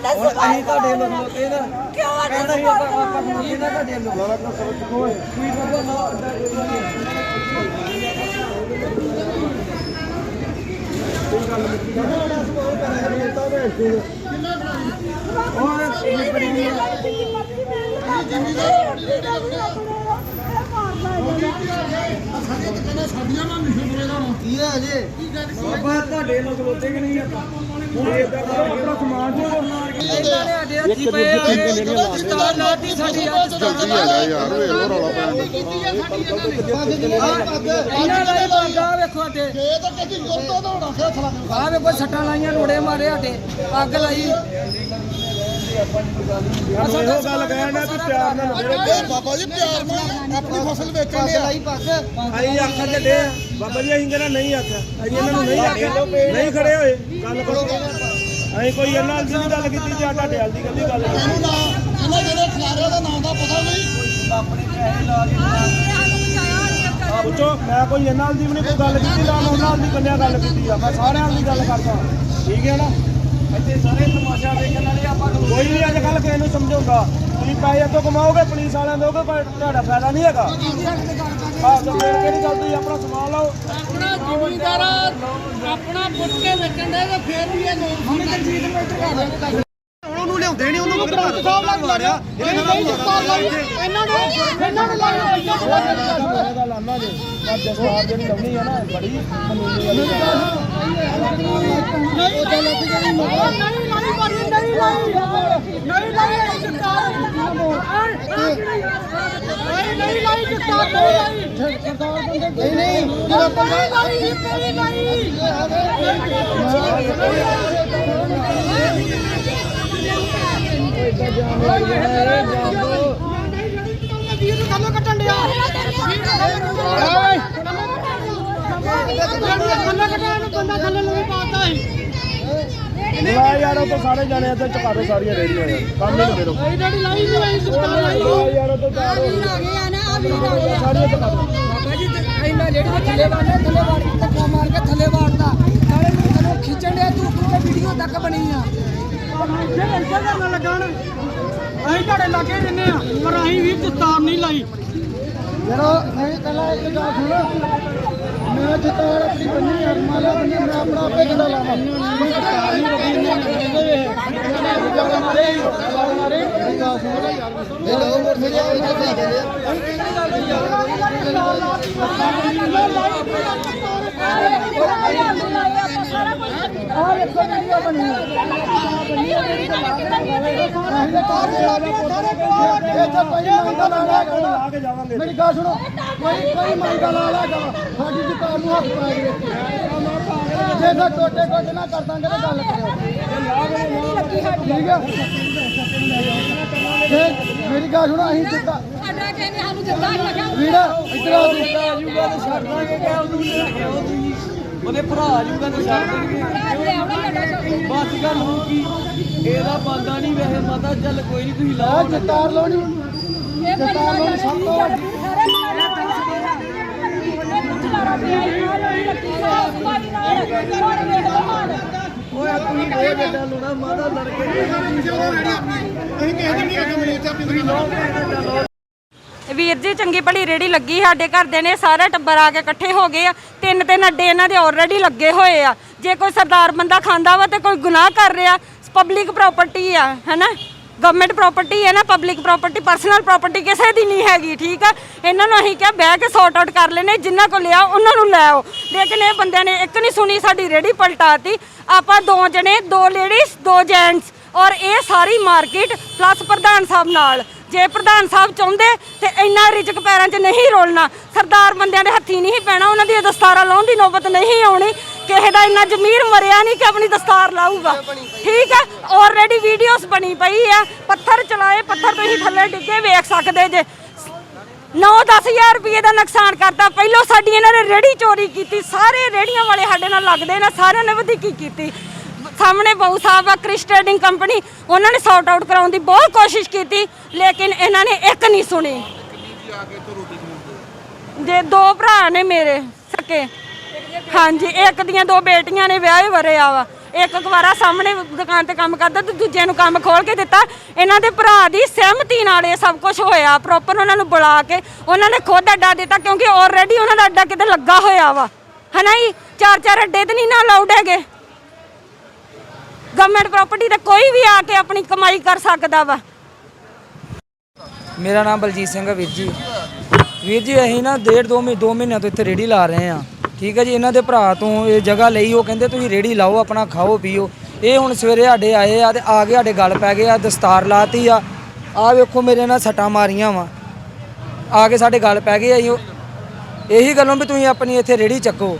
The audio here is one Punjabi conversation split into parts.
ਸਾਡੇ ਹੁਣ ਅਸੀਂ ਤੁਹਾਡੇ ਲੋਕ ਲੋਕੇ ਦਾ ਕਿਉਂ ਨਹੀਂ ਹੀ ਸਫ਼ਾਈ ਆਪਾਂ ਆਪਾਂ ਨੂੰ ਕਿਹਦਾ ਤੁਹਾਡੇ ਲੋਕ ਲਾਲਾ ਕੋ ਸਰਚ ਕੋਏ ਕੋਈ ਬੰਦਾ ਨਾ ਕੀ ਹੈ। ਜੀ। ਬਾਬਾ ਤੁਹਾਡੇ ਲੋਕ ਲੋਤੇ ਕਿ ਨਹੀਂ ਆਪਾਂ? ਹੁਣ ਦਾ ਆਪਣਾ ਸਮਾਨ ਜੋ ਇਹਨਾਂ ਨੇ ਸਾਡੇ ਹੱਥੀ ਪਏ ਆ ਸਟਾਰ ਲਾਤੀ ਸਾਡੀ ਅੱਜ ਜਲਦੀ ਆ ਯਾਰ ਵੇਖ ਲੋ ਰੌਲਾ ਪੈਣ ਇਹਨਾਂ ਦਾ ਬੰਦਾ ਵੇਖੋ ਤੇ ਇਹ ਤਾਂ ਕਿਤੇ ਗੁਰਦੋ ਦਾ ਫੇਰ ਥਲਾ ਆ ਵੇਖੋ ਸੱਟਾਂ ਲਾਈਆਂ ਰੋੜੇ ਮਾਰੇ ਸਾਡੇ ਅੱਗ ਲਾਈ ਇਹੋ ਗੱਲ ਕਹਿਣਾ ਵੀ ਪਿਆਰ ਨਾਲ ਬਾਬਾ ਜੀ ਪਿਆਰ ਨਾਲ ਆਪਣੀ ਫਸਲ ਵੇਚਣ ਆ ਅਸੀਂ ਆਖਣ ਚੱਲੇ ਆ ਬਾਬਾ ਜੀ ਅਸੀਂ ਕਹਿੰਦਾ ਨਹੀਂ ਆਖਿਆ। ਅਸੀਂ ਇਹਨਾਂ ਨੂੰ ਨਹੀਂ ਆਖਿਆ। ਨਹੀਂ ਖੜੇ ਹੋਏ। ਗੱਲ ਕਰੋ। ਅਸੀਂ ਕੋਈ ਇਹਨਾਂ ਨਾਲ ਦੀ ਨਹੀਂ ਗੱਲ ਕੀਤੀ ਜਾਂ ਤੁਹਾਡੇ ਨਾਲ ਦੀ ਗੱਲ ਕੀਤੀ। ਇਹਨੂੰ ਨਾ ਇਹਨਾਂ ਜਿਹੜੇ ਖਿਲਾਰੇ ਦਾ ਨਾਮ ਦਾ ਪਤਾ ਨਹੀਂ। ਆਪਣੇ ਪੈਸੇ ਲਾ ਕੇ ਪੁੱਛੋ ਮੈਂ ਕੋਈ ਇਹਨਾਂ ਨਾਲ ਦੀ ਵੀ ਨਹੀਂ ਕੋਈ ਗੱਲ ਕੀਤੀ ਨਾ ਮੈਂ ਉਹਨਾਂ ਨਾਲ ਦੀ ਕੰਨਿਆ ਗੱਲ ਕੀਤੀ ਆ। ਮੈਂ ਸਾਰਿਆਂ ਨਾਲ ਦੀ ਗੱਲ ਕਰਦਾ। ਠੀਕ ਹੈ ਨਾ? ਇੱਥੇ ਸਾਰੇ ਤਮਾਸ਼ਾ ਵੇਖਣ ਵਾਲੇ ਆਪਾਂ ਨੂੰ ਕੋਈ ਨਹੀਂ ਅੱਜ ਕੱਲ ਕਿਸੇ ਨੂੰ ਸਮਝਾਉਂਦਾ। ਤੁਸੀਂ ਪੈਸੇ ਤੋਂ ਕਮਾਓਗੇ ਪੁਲਿਸ ਵਾਲਿਆਂ ਦੋਗੇ ਪਰ ਤੁਹਾਡਾ ਫਾਇਦਾ ਨਹੀਂ ਹੈਗਾ। ਆਹ ਤਾਂ ਫਿਰ ਕਿਹੜੀ ਗੱਲ ਤੁਸੀਂ ਆਪਣਾ ਸਮਾਨ ਲਓ ਆਪਣਾ ਜ਼ਿਮੀਂਦਾਰ ਆਪਣਾ ਪੁੱਟ ਕੇ ਵੇਚਣ ਦੇ ਤੇ ਫੇਰ ਵੀ ਇਹ ਲੋਕ ਹੁਣ ਤੇ ਚੀਜ਼ ਮੀਟਰ ਕਰ ਉਹਨੂੰ ਲਿਆਉਂਦੇ ਨਹੀਂ ਉਹਨੂੰ ਮਗਰ ਸਾਹਿਬ ਲੱਗ ਮਾਰਿਆ ਇਹ ਨਹੀਂ ਦਿੱਤਾ ਲਾਈ ਇਹਨਾਂ ਨੇ ਇਹਨਾਂ ਨੇ ਲਾਈ ਦਾ ਲਾਨਾ ਜੇ ਪਰ ਜਸਤਾਰ ਜਿਹੜੀ ਲਾਉਣੀ ਆ ਨਾ ਬੜੀ ਕਾਨੂੰਨੀ ਵਾਲੀ ਆ। ਨਹੀਂ ਨਹੀਂ ਲਾਈ ਨਹੀਂ ਲਾਈ ਨਹੀਂ ਲਾਈ ਸਰਕਾਰ ਨਹੀਂ ਨਹੀਂ ਨਹੀਂ ਜਦੋਂ ਨਹੀਂ ਲਾਈ ਨਹੀਂ ਲਾਈ ਲਾ ਯਾਰ ਉਹ ਤਾਂ ਸਾਰੇ ਜਾਣੇ ਇੱਥੇ ਚੁਕਾ ਦੋ ਸਾਰੀਆਂ ਰੇੜੀਆਂ ਯਾਰ ਕੰਮ ਹੀ ਨਾ ਮੇਰੋ ਲਾਈ ਨਹੀਂ ਲਾਈ ਸਰਕਾਰ ਲਾਈ ਲਾ ਯਾਰ ਉਹ ਤਾਂ ਚਾਰ ਹੋ ਗਈਆਂ ਬਾਬਾ ਜੀ ਇਹਨਾਂ ਜਿਹੜੀ ਦੇ ਥੱਲੇ ਵਾੜਨੇ ਥੱਲੇ ਵਾੜ ਕੇ ਧੱਕਾ ਮਾਰ ਕੇ ਥੱਲੇ ਵਾੜਦਾ ਨਾਲੇ ਨੂੰ ਤੈਨੂੰ ਖਿੱਚਣ ਡਿਆ ਤੂੰ ਉੱਪਰ ਵੀਡੀਓ ਤੱਕ ਬਣੀ ਆ ਇੱਥੇ ਇੱਥੇ ਕਰਨ ਲੱਗਣ ਅਸੀਂ ਤੁਹਾਡੇ ਲਾਗੇ ਰਹਿੰਦੇ ਆ ਪਰ ਅਸੀਂ ਵੀ ਦਸਤਾਰ ਨਹੀਂ ਲਾਈ ਯਾਰ ਨਹੀਂ ਕੱਲਾ ਇੱਕ ਗੱਲ ਸੁਣ ਮੈਂ ਜਿੱਤਾਂ ਆਪਣੀ ਬੰਨੀ ਅਰਮਾ ਲਾ ਬੰਨੀ ਮੈਂ ਆਪਣਾ ਆਪੇ ਕਿਹਦਾ ਲਾਵਾਂ ਕੋਈ ਸਰਕਾਰ ਨਹੀਂ ਰੋਕੀ ਇਹਨਾਂ ਕਹਿੰਦੇ ਵੇ ਮਾਰੇ ਮਾਰੇ ਮੇਰੀ ਗੱਲ ਸੁਣੋ ਕੋਈ ਕੋਈ ਮੰਗਾ ਲਾ ਲਾ ਗਾ ਸਾਡੀ ਦੁਕਾਨ ਨੂੰ ਹੱਥ ਪਾ ਕੇ ਜੇ ਤਾਂ ਟੋਟੇ ਟੋਟੇ ਨਾ ਕਰ ਦਾਂਗੇ ਤਾਂ ਗੱਲ ਕਰਿਓ। ਠੀਕ ਹੈ ਜੇ ਮੇਰੀ ਗੱਲ ਸੁਣੋ ਅਸੀਂ ਜਿੱਦਾਂ ਸਾਡਾ ਕਹਿੰਦੇ ਸਾਨੂੰ ਜਿੱਦਾਂ ਹੀ ਲੱਗਾ ਵੀਰਾ ਇੱਧਰ ਆ ਤੂੰ ਆ ਜੂਗਾ ਤੇ ਛੱਡ ਦਾਂਗੇ ਕਿ ਉਹਨੂੰ ਲੈ ਕੇ ਤੁਸੀਂ ਉਹਦੇ ਭਰਾ ਆ ਜੂਗਾ ਤੇ ਛੱਡ ਦਾਂਗੇ ਬਸ ਗੱਲ ਹੋ। ਕੀ ਇਹਦਾ ਬੰਦਾ ਨਹੀਂ ਵੈਸੇ ਮਾਤਾ ਚੱਲ ਕੋਈ ਨਹੀਂ ਤੁਸੀਂ ਲਾਓ ਜਤਾਰ ਲਾਉਣੀ ਜਤਾਰ ਲਾਉਣੀ ਸਭ ਤੋਂ ਵੱਡੀ ਓਏ ਤੁਸੀਂ ਇਹ ਬੇਟਾ ਲੁਣਾ ਮਾਤਾ ਲੜ ਕੇ ਅਸੀਂ ਕਿਸੇ ਦੇ ਨਹੀਂ ਅੱਗੇ ਇੱਥੇ ਆਪਣੀ ਦੁਕਾਨ ਵੀਰ ਜੀ ਚੰਗੀ ਭਲੀ ਰੇੜੀ ਲੱਗੀ ਸਾਡੇ ਘਰ ਦੇ ਨੇ ਸਾਰੇ ਟੱਬਰ ਆ ਕੇ ਇਕੱਠੇ ਹੋ ਗਏ ਆ। ਤਿੰਨ ਤਿੰਨ ਅੱਡੇ ਇਹਨਾਂ ਦੇ ਆਲਰੇਡੀ ਲੱਗੇ ਹੋਏ ਆ। ਜੇ ਕੋਈ ਸਰਦਾਰ ਬੰਦਾ ਖਾਂਦਾ ਵਾ ਤੇ ਕੋਈ ਗੁਨਾਹ ਕਰ ਰਿਹਾ ਪਬਲਿਕ ਪ੍ਰਾਪਰਟੀ ਆ ਹੈਨਾ? ਗਵਰਨਮੈਂਟ ਪ੍ਰਾਪਰਟੀ ਹੈ ਨਾ ਪਬਲਿਕ ਪ੍ਰਾਪਰਟੀ ਪਰਸਨਲ ਪ੍ਰਾਪਰਟੀ ਕਿਸੇ ਦੀ ਨਹੀਂ ਹੈਗੀ, ਠੀਕ ਆ? ਇਹਨਾਂ ਨੂੰ ਅਸੀਂ ਕਿਹਾ, ਬਹਿ ਕੇ ਸੌਟ ਆਊਟ ਕਰ ਲੈਨੇ ਜਿਨ੍ਹਾਂ ਕੋ ਲਿਆ, ਉਹਨਾਂ ਨੂੰ ਲੈ ਆਓ। ਲੇਕਿਨ ਇਹ ਬੰਦਿਆਂ ਨੇ ਇੱਕ ਨਹੀਂ ਸੁਣੀ, ਸਾਡੀ ਰੇੜੀ ਪਲਟਾਤੀ। ਆਪਾਂ ਦੋ ਜਣੇ, ਦੋ ਲੇਡੀਜ਼ ਦੋ ਜੈਂਟਸ ਔਰ ਇਹ ਸਾਰੀ ਮਾਰਕੀਟ ਪਲੱਸ ਪ੍ਰਧਾਨ ਸਾਹਿਬ ਨਾਲ। ਜੇ ਪ੍ਰਧਾਨ ਸਾਹਿਬ ਚਾਹੁੰਦੇ ਤੇ ਇੰਨਾ ਰਿਜਕ ਪੈਰਾਂ 'ਚ ਨਹੀਂ ਰੋਲਣਾ। ਸਰਦਾਰ ਬੰਦਿਆਂ ਦੇ ਹੱਥੀ ਨਹੀਂ ਪੈਣਾ, ਉਹਨਾਂ ਦੀ ਦਸਤਾਰਾਂ ਲਾਉਣ ਦੀ ਨੌਬਤ ਨਹੀਂ ਆਉਣੀ। ਕਿਸੇ ਦਾ ਇੰਨਾ ਜ਼ਮੀਰ ਮਰਿਆ ਨਹੀਂ ਕਿ ਆਪਣੀ ਦਸਤਾਰ ਲਾਊਗਾ। ਠੀਕ ਹੈ? ਆਲਰੇਡੀ ਵੀਡੀਓਜ਼ ਬਣੀ ਪਈ ਆ। ਪੱਥਰ ਚਲਾਏ ਪੱਥਰ ਤੁਸੀਂ ਥੱਲੇ ਡਿੱਗੇ ਵੇਖ ਸਕਦੇ ਜੇ। 9-10000 ਰੁਪਏ ਦਾ ਨੁਕਸਾਨ ਕਰਤਾ। ਪਹਿਲਾਂ ਸਾਡੀ ਇਹਨਾਂ ਨੇ ਰੇੜੀ ਚੋਰੀ ਕੀਤੀ। ਸਾਰੇ ਰੇੜੀਆਂ ਵਾਲੇ ਸਾਡੇ ਨਾਲ ਲੱਗਦੇ ਨੇ। ਸਾਰਿਆਂ ਨੇ ਵਧੀਕੀ ਕੀਤੀ। ਸਾਹਮਣੇ ਬਹੁ ਸਾਹਿਬ ਆ ਕ੍ਰਿਸ ਟ੍ਰੇਡਿੰਗ ਕੰਪਨੀ ਉਹਨਾਂ ਨੇ ਸੌਟ ਆਊਟ ਕਰਾਉਣ ਦੀ ਬਹੁਤ ਕੋਸ਼ਿਸ਼ ਕੀਤੀ ਲੇਕਿਨ ਇਹਨਾਂ ਨੇ ਇੱਕ ਨਹੀਂ ਸੁਣੀ। ਜੇ ਦੋ ਭਰਾ ਨੇ ਮੇਰੇ ਸਕੇ। ਹਾਂਜੀ, ਇੱਕ ਦੀਆਂ ਦੋ ਬੇਟੀਆਂ ਨੇ ਵਿਆਹੇ ਵਰਿਆ ਵਾ। ਇੱਕ ਕੁਵਾਰਾ ਸਾਹਮਣੇ ਦੁਕਾਨ ਤੇ ਕੰਮ ਕਰਦਾ ਤੇ ਦੂਜੇ ਨੂੰ ਕੰਮ ਖੋਲ ਕੇ ਦਿੱਤਾ। ਇਹਨਾਂ ਦੇ ਭਰਾ ਦੀ ਸਹਿਮਤੀ ਨਾਲ ਇਹ ਸਭ ਕੁਝ ਹੋਇਆ ਪ੍ਰੋਪਰ ਉਹਨਾਂ ਨੂੰ ਬੁਲਾ ਕੇ ਉਹਨਾਂ ਨੇ ਖੁਦ ਅੱਡਾ ਦਿੱਤਾ ਕਿਉਂਕਿ ਆਲਰੇਡੀ ਉਹਨਾਂ ਦਾ ਅੱਡਾ ਕਿਤੇ ਲੱਗਾ ਹੋਇਆ ਵਾ। ਹਨਾ ਜੀ? ਚਾਰ ਚਾਰ ਅੱਡੇ ਤੇ ਨਹੀਂ ਨਾ ਅਲਾਉਡ ਹੈਗੇ। ਗਵਰਨਮੈਂਟ ਪ੍ਰਾਪਰਟੀ ਤੇ ਕੋਈ ਵੀ ਆ ਕੇ ਆਪਣੀ ਕਮਾਈ ਕਰ ਸਕਦਾ ਵਾ। ਮੇਰਾ ਨਾਮ ਬਲਜੀਤ ਸਿੰਘ ਹੈ ਵੀਰ ਜੀ। ਵੀਰ ਜੀ, ਅਸੀਂ ਨਾ ਡੇਢ ਦੋ ਮਹੀਨੇ ਦੋ ਮਹੀਨਿਆਂ ਤੋਂ ਇੱਥੇ ਰੇੜੀ ਲਾ ਰਹੇ ਆ ਠੀਕ ਹੈ ਜੀ, ਇਹਨਾਂ ਦੇ ਭਰਾ ਤੋਂ ਇਹ ਜਗ੍ਹਾ ਲਈ, ਉਹ ਕਹਿੰਦੇ ਤੁਸੀਂ ਰੇੜੀ ਲਾਓ, ਆਪਣਾ ਖਾਓ, ਪੀਓ। ਇਹ ਹੁਣ ਸਵੇਰੇ ਸਾਡੇ ਆਏ ਆ ਤੇ ਆ ਕੇ ਸਾਡੇ ਗੱਲ ਪੈ ਗਏ ਆ, ਦਸਤਾਰ ਲਾਤੀ ਆ। ਆ ਵੇਖੋ ਮੇਰੇ ਨਾਲ ਸੱਟਾਂ ਮਾਰੀਆਂ ਵਾ। ਆ ਕੇ ਸਾਡੇ ਗੱਲ ਪੈ ਗਏ ਆ ਜੀ ਉਹ- ਇਹੀ ਗੱਲੋਂ ਵੀ ਤੁਸੀਂ ਆਪਣੀ ਇੱਥੇ ਰੇੜੀ ਚੱਕੋ।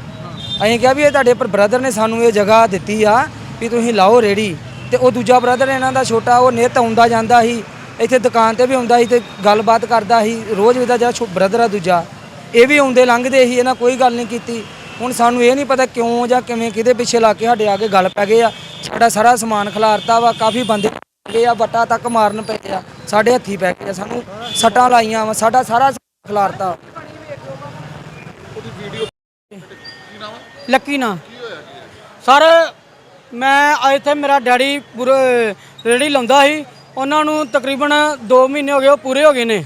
ਅਸੀਂ ਕਿਹਾ ਵੀ ਇਹ ਤੁਹਾਡੇ ਪਰ ਬ੍ਰਦਰ ਨੇ ਸਾਨੂੰ ਇਹ ਜਗ੍ਹਾ ਦਿੱਤੀ ਆ ਵੀ ਤੁਸੀਂ ਲਾਓ ਰੇੜੀ। ਤੇ ਉਹ ਦੂਜਾ ਬ੍ਰਦਰ ਇਹਨਾਂ ਦਾ ਛੋਟਾ, ਉਹ ਨਿੱਤ ਆਉਂਦਾ ਜਾਂਦਾ ਸੀ। ਇੱਥੇ ਦੁਕਾਨ ਤੇ ਵੀ ਆਉਂਦਾ ਸੀ ਤੇ ਗੱਲਬਾਤ ਕਰਦਾ ਸੀ। ਰੋਜ਼ ਇਹਦਾ ਜਿਹੜਾ ਬ੍ਰਦਰ ਆ ਦੂਜਾ। ਇਹ ਵੀ ਆਉਂਦੇ ਲੰਘਦੇ ਸੀ ਇਹਨਾਂ ਕੋਈ ਗੱਲ ਨਹੀਂ ਕੀਤੀ। ਹੁਣ ਸਾਨੂੰ ਇਹ ਨਹੀਂ ਪਤਾ ਕਿਉਂ ਜਾਂ ਕਿਵੇਂ ਕਿਹਦੇ ਪਿੱਛੇ ਲਾ ਕੇ ਸਾਡੇ ਆ ਕੇ ਗੱਲ ਪੈ ਗਏ ਆ। ਸਾਡਾ ਸਾਰਾ ਸਮਾਨ ਖਿਲਾਰਤਾ ਵਾ ਕਾਫੀ ਬੰਦੇ ਗਏ ਆ ਵੱਟਾ ਤੱਕ ਮਾਰਨ ਪਏ ਆ ਸਾਡੇ ਹੱਥੀ ਪੈ ਗਏ ਆ ਸਾਨੂੰ ਸੱਟਾਂ ਲਾਈਆਂ ਵਾ ਸਾਡਾ ਸਾਰਾ ਖਿਲਾਰਤਾ ਲੱਕੀ ਨਾ। ਸਰ ਮੈਂ ਇੱਥੇ ਮੇਰਾ ਡੈਡੀ ਪੂਰੇ ਰੇੜੀ ਲਾਉਂਦਾ ਸੀ। ਉਹਨਾਂ ਨੂੰ ਤਕਰੀਬਨ 2 ਮਹੀਨੇ ਹੋ ਗਏ ਉਹ ਪੂਰੇ ਹੋ ਗਏ ਨੇ।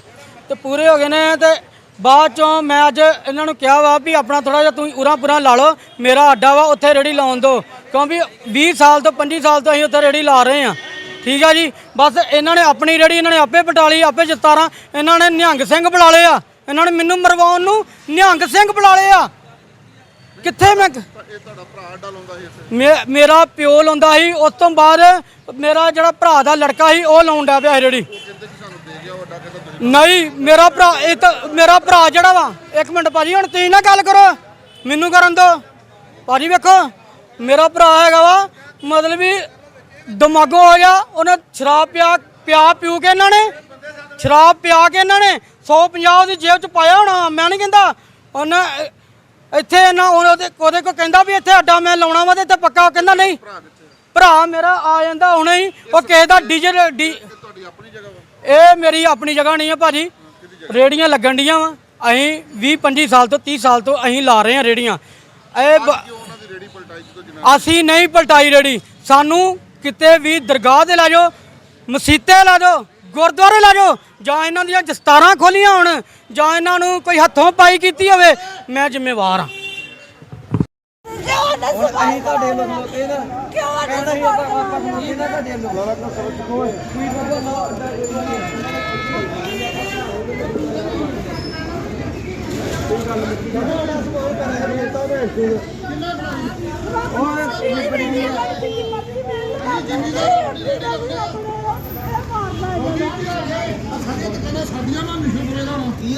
ਤੇ ਪੂਰੇ ਹੋ ਗਏ ਨੇ ਤੇ ਬਾਅਦ ਚੋਂ ਮੈਂ ਅੱਜ ਇਹਨਾਂ ਨੂੰ ਕਿਹਾ ਵਾ ਵੀ ਆਪਣਾ ਥੋੜਾ ਜਿਹਾ ਤੁਸੀਂ ਉਰਾਂ ਪੁਰਾਂ ਲਾ ਲਓ, ਮੇਰਾ ਅੱਡਾ ਵਾ ਉੱਥੇ ਰੇੜੀ ਲਾਉਣ ਦਿਓ। ਕਿਉਂਕਿ 20 ਸਾਲ ਤੋਂ 25 ਸਾਲ ਤੋਂ ਅਸੀਂ ਉੱਥੇ ਰੇੜੀ ਲਾ ਰਹੇ ਆ ਠੀਕ ਆ ਜੀ? ਬਸ ਇਹਨਾਂ ਨੇ ਆਪਣੀ ਰੇੜੀ, ਇਹਨਾਂ ਨੇ ਆਪੇ ਪਟਾਲੀ ਆਪੇ ਜਤਾਰਾਂ। ਇਹਨਾਂ ਨੇ ਨਿਹੰਗ ਸਿੰਘ ਬੁਲਾ ਲਏ ਆ। ਇਹਨਾਂ ਨੇ ਮੈਨੂੰ ਮਰਵਾਉਣ ਨੂੰ ਨਿਹੰਗ ਸਿੰਘ ਬੁਲਾ ਲਏ ਆ। ਕਿੱਥੇ ਮੈਂ ਇਹ ਤੁਹਾਡਾ ਭਰਾ ਅੱਡਾ ਲਾਉਂਦਾ ਸੀ ਮੇਰਾ ਪਿਓ ਲਾਉਂਦਾ ਸੀ, ਉਸ ਤੋਂ ਬਾਅਦ ਮੇਰਾ ਜਿਹੜਾ ਭਰਾ ਦਾ ਲੜਕਾ ਸੀ, ਉਹ ਲਾਉਂਦਾ ਪਿਆ ਸੀ ਰੇੜੀ। ਨਹੀਂ, ਮੇਰਾ ਭਰਾ, ਇਹ ਤਾਂ ਮੇਰਾ ਭਰਾ ਜਿਹੜਾ ਵਾ, ਇੱਕ ਮਿੰਟ ਭਾਜੀ, ਹੁਣ ਤੁਸੀਂ ਨਾ ਗੱਲ ਕਰੋ, ਮੈਨੂੰ ਕਰਨ ਦਿਓ। ਭਾਜੀ ਵੇਖੋ, ਮੇਰਾ ਭਰਾ ਹੈਗਾ ਵਾ, ਮਤਲਬ ਵੀ ਦਿਮਾਗੋ ਹੋ ਗਿਆ, ਉਹਨੇ ਸ਼ਰਾਬ ਪਿਆ ਪਿਆ ਪਿਊ ਕੇ ਇਹਨਾਂ ਨੇ, ਸ਼ਰਾਬ ਪਿਆ ਕੇ ਇਹਨਾਂ ਨੇ 150 ਉਹਦੀ ਜੇਬ ਚ ਪਾਇਆ ਹੋਣਾ, ਮੈਂ ਨਹੀਂ ਕਹਿੰਦਾ, ਉਹਨੇ ਇੱਥੇ ਨਾ ਉਹਦੇ ਉਹਦੇ ਕੋ ਕਹਿੰਦਾ ਵੀ ਇੱਥੇ ਅੱਡਾ ਮੈਂ ਲਾਉਣਾ ਵਾ ਤੇ ਇੱਥੇ ਪੱਕਾ, ਉਹ ਕਹਿੰਦਾ ਨਹੀਂ, ਭਰਾ ਮੇਰਾ ਆ ਜਾਂਦਾ ਹੁਣੇ ਹੀ, ਉਹ ਕਿਸੇ ਦਾ ਡੀਜੇ, ਡੀ ਇਹ ਮੇਰੀ ਆਪਣੀ ਜਗ੍ਹਾ ਨਹੀਂ ਹੈ ਭਾਜੀ। ਰੇੜੀਆਂ ਲੱਗਣ ਡੀਆਂ ਵਾ। ਅਸੀਂ 20 25 ਸਾਲ ਤੋਂ 30 ਸਾਲ ਤੋਂ ਅਸੀਂ ਲਾ ਰਹੇ ਹਾਂ ਰੇੜੀਆਂ। ਇਹ ਬ- ਅਸੀਂ ਨਹੀਂ ਪਲਟਾਈ ਰੇੜੀ। ਸਾਨੂੰ ਕਿਤੇ ਵੀ ਦਰਗਾਹ ਤੇ ਲੈ ਜਾਓ ਮਸੀਤੇ ਲੈ ਜਾਓ ਗੁਰਦੁਆਰੇ ਲੈ ਜਾਓ ਜਾਂ ਇਹਨਾਂ ਦੀਆਂ ਦਸਤਾਰਾਂ ਖੋਲੀਆਂ ਹੋਣ ਜਾਂ ਇਹਨਾਂ ਨੂੰ ਕੋਈ ਹੱਥੋਂ ਪਾਈ ਕੀਤੀ ਹੋਵੇ ਮੈਂ ਜ਼ਿੰਮੇਵਾਰ ਹਾਂ। ਅਸੀਂ ਤੁਹਾਡੇ ਲੋਕ ਲੋਕੇ ਨਾ ਕਹਿਣਾ ਹੀ ਆਪਾਂ ਆਪਾਂ ਖਲੋਤੇ ਨਾ ਤੁਹਾਡੇ ਲੋਕ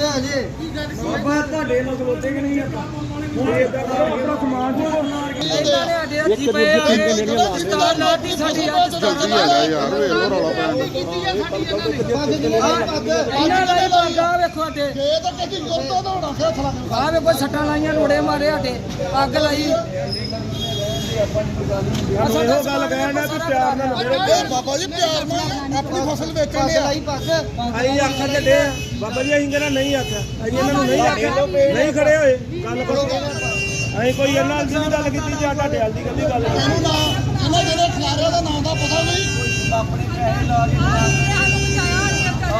ਬਾਬਾ ਤੁਹਾਡੇ ਲੋਕ ਲੋਤੇ ਕਿ ਨਹੀਂ ਆਪਾਂ? ਹੁਣ ਇਦਾਂ ਕਰੋ। ਆਪਣਾ ਸਮਾਨ ਚੋਂ ਇਹਨਾਂ ਨੇ ਸਾਡੇ ਹੱਥੀ ਪਏ ਆ ਦਸਤਾਰ ਲਾਤੀ ਸਾਡੀ ਅੱਜ ਜਲਦੀ ਹੈਗਾ ਯਾਰ ਵੇਖ ਲੋ ਰੌਲਾ ਪੈਣ ਇਹਨਾਂ ਦਾ ਹੀ ਬੰਦਾ ਵੇਖੋ ਅੱਡੇ ਇਹ ਤਾਂ ਕਿਤੇ ਗੁਰਦੋ ਦਾ ਹੋਣਾ ਫੇਰ ਥਲਾ ਆ ਵੇਖੋ ਸੱਟਾਂ ਲਾਈਆਂ ਰੋੜੇ ਮਾਰੇ ਸਾਡੇ। ਅੱਗ ਲਾਈ। ਸਾਨੂੰ ਇਹੋ ਗੱਲ ਕਹਿਣਾ ਵੀ ਪਿਆਰ ਨਾਲ ਮੇਰੇ ਬਾਬਾ ਜੀ ਪਿਆਰ ਨਾਲ ਆਪਣੀ ਫਸਲ ਵੇਚਣ ਦੇ ਅਸੀਂ ਆਖਣ ਦੇ ਡੇ ਬਾਬਾ ਜੀ ਅਸੀਂ ਕਹਿੰਦਾ ਨਹੀਂ ਆਖਿਆ। ਅਸੀਂ ਇਹਨਾਂ ਨੂੰ ਨਹੀਂ ਆਖਿਆ ਨਹੀਂ ਖੜੇ ਹੋਏ। ਗੱਲ ਕਰੋ ਅਸੀਂ ਕੋਈ ਇਹਨਾਂ ਨਾਲ ਦੀ ਗੱਲ ਕੀਤੀ ਜਾਂ ਤੁਹਾਡੇ ਨਾਲ ਦੀ ਗੱਲ ਗੱਲ ਕੀਤੀ? ਇਹਨੂੰ ਨਾ ਇਹਨਾਂ ਜਿਹੜੇ ਖਿਲਾਰਿਆਂ ਦਾ ਨਾਮ ਦਾ ਪਤਾ ਨਹੀਂ।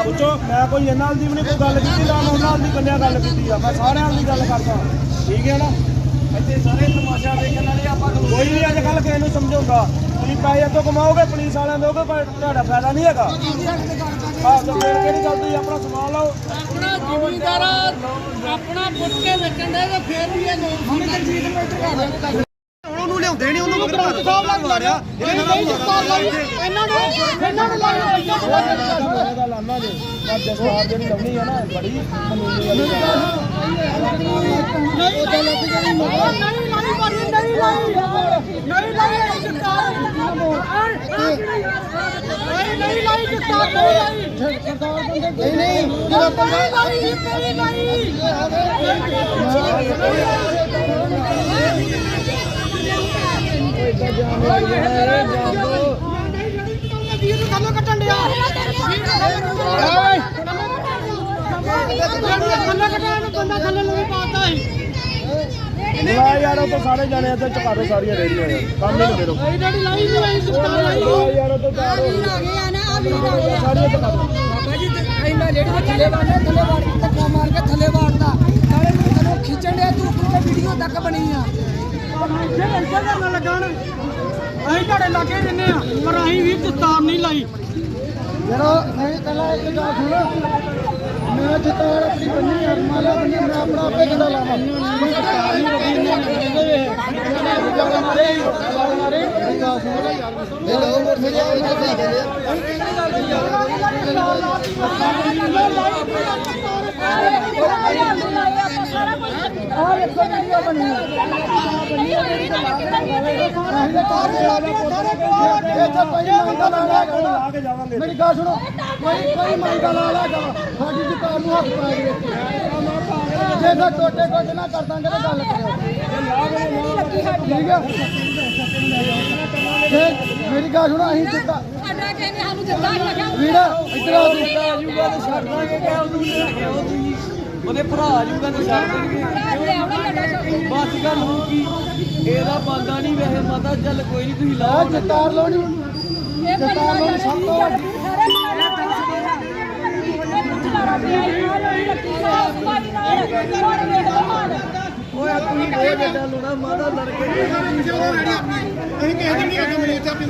ਪੁੱਛੋ ਮੈਂ ਕੋਈ ਇਹਨਾਂ ਨਾਲ ਦੀ ਵੀ ਨਹੀਂ ਕੋਈ ਗੱਲ ਕੀਤੀ ਨਾ ਮੈਂ ਉਹਨਾਂ ਨਾਲ ਦੀ ਕੰਨਿਆ ਗੱਲ ਕੀਤੀ ਆ। ਮੈਂ ਸਾਰਿਆਂ ਨਾਲ ਦੀ ਗੱਲ ਕਰਦਾ। ਠੀਕ ਹੈ ਨਾ? ਇੱਥੇ ਸਾਰੇ ਤਮਾਸ਼ਾ ਵੇਖਣ ਵਾਲੇ ਆਪਾਂ ਕੋਈ ਨਹੀਂ ਅੱਜ ਕੱਲ ਕਿਸੇ ਨੂੰ ਸਮਝਾਉਂਦਾ। ਤੁਸੀਂ ਪੈਸੇ ਤੋਂ ਕਮਾਓਗੇ ਪੁਲਿਸ ਵਾਲਿਆਂ ਦੋਗੇ ਪਰ ਤੁਹਾਡਾ ਫਾਇਦਾ ਨਹੀਂ ਹੈਗਾ। ਆਹ ਤਾਂ ਫਿਰ ਕਿਹੜੀ ਗੱਲ ਤੁਸੀਂ ਆਪਣਾ ਸਮਾਨ ਲਾਓ। ਆਪਣਾ ਜ਼ਿਮੀਂਦਾਰ ਆਪਣਾ ਪੁੱਟ ਕੇ ਵੇਚਣ ਦੇ ਤੇ ਫੇਰ ਵੀ ਇਹ ਲੋਕ ਹੁਣ ਜੀਤ ਵਿੱਚ ਉਹਨੂੰ ਲਿਆਉਂਦੇ ਨਹੀਂ ਉਹਨੂੰ ਮਗਰ ਸਾਹਿਬ ਮਾਰਿਆ। ਇਹ ਨਹੀਂ ਦਿੱਤਾ ਲਈ ਇਹਨਾਂ ਨੂੰ ਇਹਨਾਂ ਨੂੰ ਲਾਇਆ ਦਾ। ਲਾਨਾ ਜੇ ਜਸਵਾਰ ਜਿਹੜੀ ਲਾਉਣੀ ਆ ਨਾ ਬੜੀ ਕਾਨੂੰਨੀ ਵਾਲੀ ਗੱਲ ਆ। ਨਹੀਂ ਉਹ ਚੱਲ ਕੇ ਜਿਹੜੀ ਮਗਰ ਨਹੀਂ ਲਾਈ ਬੜੀ ਨਹੀਂ ਲਾਈ ਨਹੀਂ ਲਾਈ ਸਰਕਾਰ ਨਹੀਂ ਨਹੀਂ ਲਾਈ ਸਰਕਾਰ ਨਹੀਂ ਲਾਈ ਸਰਕਾਰ ਬੰਦੇ ਨਹੀਂ ਨਹੀਂ ਜਦੋਂ ਨਹੀਂ ਲਾਈ ਨਹੀਂ ਲਾਈ ਵੀਰ ਨੂੰ ਥੱਲੇ ਕੱਟਣ ਡਿਆ ਨੂੰ ਨੂੰ ਨੂੰ ਬੁਲਾ ਯਾਰ ਉਹ ਤਾਂ ਸਾਰੇ ਜਾਣੇ ਇੱਥੇ ਚੁਕਾ ਦਿਓ ਸਾਰੀਆਂ ਰੇੜੀਆਂ ਯਾਰ ਕੰਮ ਹੀ ਨਹੀਂ ਲਾਈ ਬੁਲਾ ਯਾਰ ਉਹ ਤਾਂ ਚਾਰ ਸਾਰੀਆਂ ਚੁਕਾ ਦਿਓ। ਬਾਬਾ ਜੀ ਇੰਨਾ ਜਿਹੜੇ ਦੇ ਥੱਲੇ ਵਾੜਨੇ ਥੱਲੇ ਵਾੜ ਕੇ ਧੱਕਾ ਮਾਰ ਕੇ ਥੱਲੇ ਵਾੜਦਾ। ਨਾਲੇ ਤੂੰ ਤੈਨੂੰ ਖਿੱਚਣ ਡਿਆ ਤੂੰ ਤੂੰ ਵੀਡੀਓ ਤੱਕ ਬਣੀ ਆ। ਜੇ ਇੱਥੇ ਨਾ ਲੱਗਣ। ਅਸੀਂ ਤੁਹਾਡੇ ਲਾਗੇ ਰਹਿੰਦੇ ਆ ਪਰ ਅਸੀਂ ਵੀ ਦਸਤਾਰ ਨਹੀਂ ਲਾਈ। ਜਿਹੜਾ ਨਹੀਂ ਕੱਲਾ ਇੱਕ ਗੱਲ ਸੁਣ। ਮੈਂ ਜਿੱਤਾਰ ਆਪਣੀ ਬੰਨੀ ਹਰਮਾਲਾ ਬੰਨੀ ਮੈਂ ਆਪਣਾ ਆਪੇ ਕਿਹਦਾ ਲਾਵਾਂ ਕੋਈ ਸਰਕਾਰ ਨਹੀਂ ਰੋਕੀ ਇਹਨਾਂ ਨੇ ਇਹ ਲੋ ਮੋਰ ਮੇਰੇ ਆ ਇੱਥੇ ਕੋਈ ਮੰਗਾ ਲਾ ਲਾ ਲਾ ਕੇ ਜਾਵਾਂਗੇ ਮੇਰੀ ਗੱਲ ਸੁਣੋ। ਕੋਈ ਕੋਈ ਮੰਗਾ ਲਾ ਲਾ ਗਾ ਸਾਡੀ ਦੁਕਾਨ ਨੂੰ ਹੱਥ ਪਾ ਦੇ ਜੇ ਤਾਂ ਟੋਟੇ ਟੋਟੇ ਨਾ ਕਰ ਦਾਂਗੇ ਤਾਂ ਗੱਲ ਕਰਿਓ। ਠੀਕ ਆ? ਜੇ ਮੇਰੀ ਗੱਲ ਸੁਣੋ ਅਸੀਂ ਜਿੱਦਾਂ ਸਾਡਾ ਕਹਿੰਦੇ ਸਾਨੂੰ ਜਿੱਦਾਂ ਲੱਗਾ ਵੀਰਾ ਇੱਧਰ ਆ ਤੂੰ। ਆਜੂਗਾ ਤੇ ਛੱਡ ਦਾਂਗੇ ਕਿ ਉਹਨੂੰ ਉਹਦੇ ਭਰਾ ਆਜੂਗਾ ਤੇ ਛੱਡ ਦੇਣਗੇ ਬਸ ਗੱਲ ਹੋ ਗਈ। ਇਹਦਾ ਬੰਦਾ ਨਹੀਂ ਵੈਸੇ ਮਾਤਾ ਚੱਲ ਕੋਈ ਨਹੀਂ ਤੁਸੀਂ ਲਾਓ। ਜਤਾਰ ਲਾਉਣੀ ਜਤਾਰ ਲਾਉਣੀ ਸਭ ਤੋਂ ਵੱਡੀ। ਓਏ ਤੁਸੀਂ ਇਹ ਲੁਣਾ ਮਾਤਾ ਲੜ ਕੇ ਅਸੀਂ ਕਿਸੇ ਦੀ ਨਹੀਂ ਅੱਗੇ ਤੇ ਆਪਣੀ